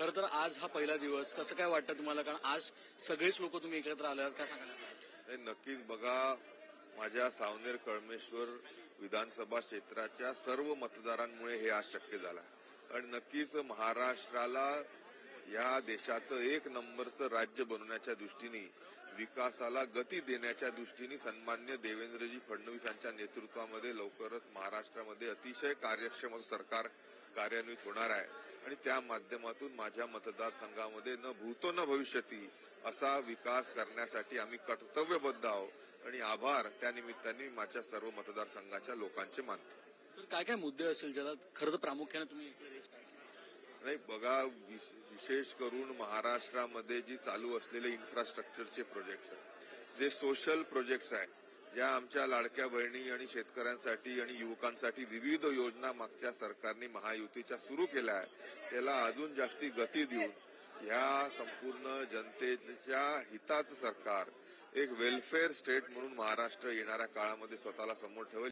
खरं तर आज हा पहिला दिवस. कसं काय वाटतं तुम्हाला? कारण आज सगळेच लोक तुम्ही एकत्र आले आहात. काय सांगा नक्कीच. बघा माझ्या सावनेर कळमेश्वर विधानसभा क्षेत्राच्या सर्व मतदारांमुळे हे आज शक्य झालं. आणि नक्कीच महाराष्ट्राला या देशाचं एक नंबरचं राज्य बनवण्याच्या दृष्टीने विकासाला गती देण्याच्या दृष्टीने सन्मान्य देवेंद्रजी फडणवीस यांच्या नेतृत्वामध्ये लवकरच महाराष्ट्रामध्ये अतिशय कार्यक्षम असं सरकार कार्यान्वित होणार आहे. आणि त्या माध्यमातून माझ्या मतदारसंघामध्ये न भूतो न भविष्यती असा विकास करण्यासाठी आम्ही कर्तव्यबद्ध आहोत. आणि आभार. त्या निमित्ताने माझ्या सर्व मतदारसंघाच्या लोकांचे मानतो. सर काय काय मुद्दे असेल ज्याला खरं तर प्रामुख्याने तुम्ही? नाही बघा विश- विशेष करून महाराष्ट्रामध्ये जी चालू असलेले इन्फ्रास्ट्रक्चरचे प्रोजेक्ट्स आहेत जे सोशल प्रोजेक्ट्स आहेत ज्या आमच्या लाडक्या बहिणी आणि शेतकऱ्यांसाठी आणि युवकांसाठी विविध योजना मागच्या सरकारने महायुतीच्या सुरू केल्या आहेत. त्याला अजून जास्ती गती देऊन ह्या संपूर्ण जनतेच्या हिताचं सरकार एक वेलफेअर स्टेट म्हणून महाराष्ट्र येणाऱ्या काळामध्ये स्वतःला समोर ठेवेल.